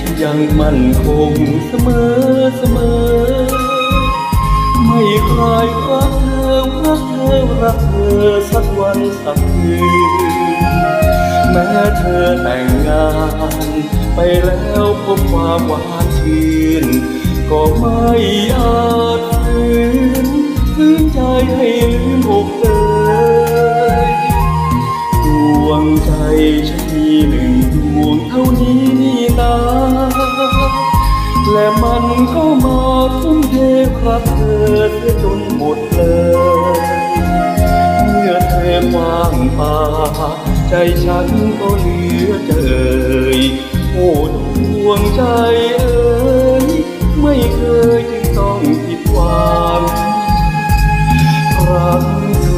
ฉันยังมั่นคงเสมอเสมอ ไม่คลายรักเธอรักเธอรักเธอสักวันสักคืนแม้เธอแต่งงาน ไปแล้วพบความหวานชื่นก็ไม่อา และมันก็มาทุ่มเทรักเธอเสียจนหมดเลยเมื่อเธอว่างเปล่าใจฉันก็เหลือเจยโอ้ดวงใจเอ๋ยไม่เคยจึงต้องผิดหวังรักเธ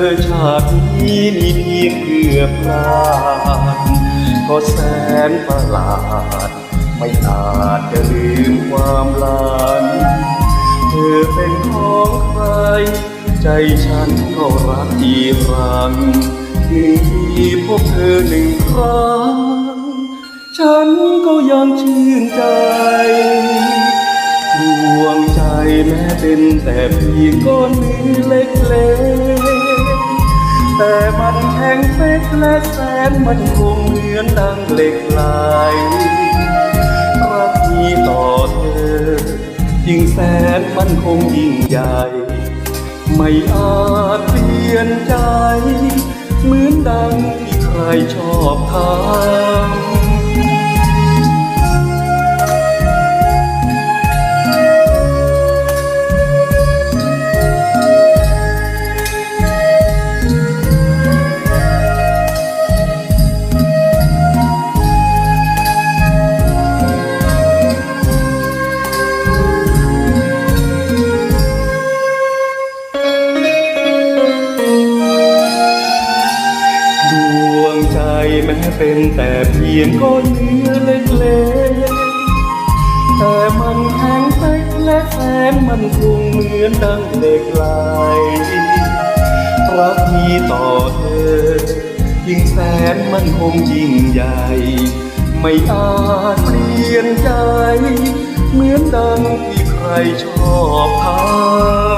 อชาตินี้มีเพียงเพื่อพลาดก็แสนประหลาด ไม่อาจจะลืมความหลังเธอเป็นของใคร ใจฉันก็รักอีรังหนึ่งทีพบเธอหนึ่งครั้ง ฉันก็ยังชื่นใจดวงใจแม้เป็นแต่เพียงก้อนเนื้อเล็กๆ แต่มันแข็งเป๊กและแสนมันคงเหมือนดังเหล็กไหล ยิ่งแสนมันคงยิ่งใหญ่ ไม่อาจเปลี่ยนใจ เหมือนดังที่ใครชอบทำ ใจแม้เป็นแต่เพียงก้อนเนื้อเล็กๆแต่มันแข็งเป๊กและแสนมันคงเหมือนดังเหล็กไหลรักมีต่อเธอ ยิ่งแสนมันคงยิ่งใหญ่ ไม่อาจเปลี่ยนใจ เหมือนดังที่ใครชอบทำ